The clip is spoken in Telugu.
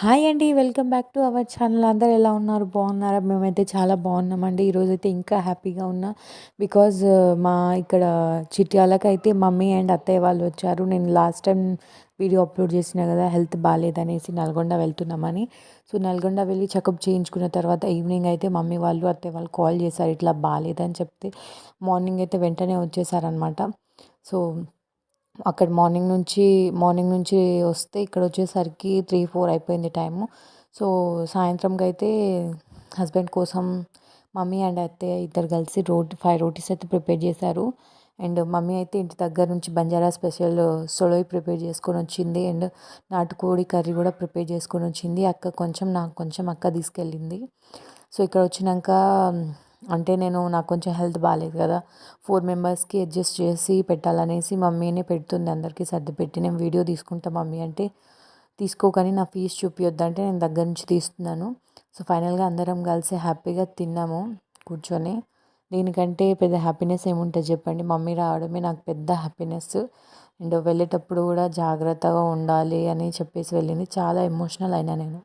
హాయ్ అండి welcome back to our channel. అందరు ఎలా ఉన్నారు? బాగున్నారా? మేమైతే చాలా బాగున్నామండి. ఈరోజైతే ఇంకా హ్యాపీగా ఉన్నా. బికాజ్ మా ఇక్కడ చిట్యాలకు అయితే మమ్మీ అండ్ అత్తయ్య వాళ్ళు వచ్చారు. నేను లాస్ట్ టైం వీడియో అప్లోడ్ చేసిన కదా హెల్త్ బాగాలేదనేసి నల్గొండ వెళ్తున్నామని. సో నల్గొండ వెళ్ళి చెకప్ చేయించుకున్న తర్వాత ఈవినింగ్ అయితే మమ్మీ వాళ్ళు అత్తయ్య వాళ్ళు కాల్ చేశారు. ఇట్లా బాగాలేదని చెప్తే మార్నింగ్ అయితే వెంటనే వచ్చేసారనమాట సో అక్కడ మార్నింగ్ నుంచి మార్నింగ్ నుంచి వస్తే ఇక్కడ వచ్చేసరికి త్రీ ఫోర్ అయిపోయింది టైము. సో సాయంత్రంకి అయితే హస్బెండ్ కోసం మమ్మీ అండ్ అత్తయ్య ఇద్దరు కలిసి రోటీ ఫైవ్ రోటీస్ అయితే ప్రిపేర్ చేశారు. అండ్ మమ్మీ అయితే ఇంటి దగ్గర నుంచి బంజారా స్పెషల్ సొలోయి ప్రిపేర్ చేసుకొని వచ్చింది. అండ్ నాటుకోడి కర్రీ కూడా ప్రిపేర్ చేసుకొని వచ్చింది. అక్క కొంచెం నాకు కొంచెం అక్క తీసుకెళ్ళింది. సో ఇక్కడ వచ్చినాక అంటే నేను నాకు కొంచెం హెల్త్ బాగాలేదు కదా. ఫోర్ మెంబర్స్కి అడ్జస్ట్ చేసి పెట్టాలనేసి మమ్మీనే పెడుతుంది. అందరికీ సర్ది పెట్టి నేను వీడియో తీసుకుంటా మమ్మీ అంటే తీసుకోకని నా ఫీజు చూపించొద్దంటే నేను దగ్గర నుంచి తీస్తున్నాను. సో ఫైనల్గా అందరం కలిసి హ్యాపీగా తిన్నాము కూర్చొని. దీనికంటే పెద్ద హ్యాపీనెస్ ఏముంటుంది చెప్పండి? మమ్మీ రావడమే నాకు పెద్ద హ్యాపీనెస్. అండ్ వెళ్ళేటప్పుడు కూడా జాగ్రత్తగా ఉండాలి అని చెప్పేసి వెళ్ళింది. చాలా ఎమోషనల్ అయినా నేను.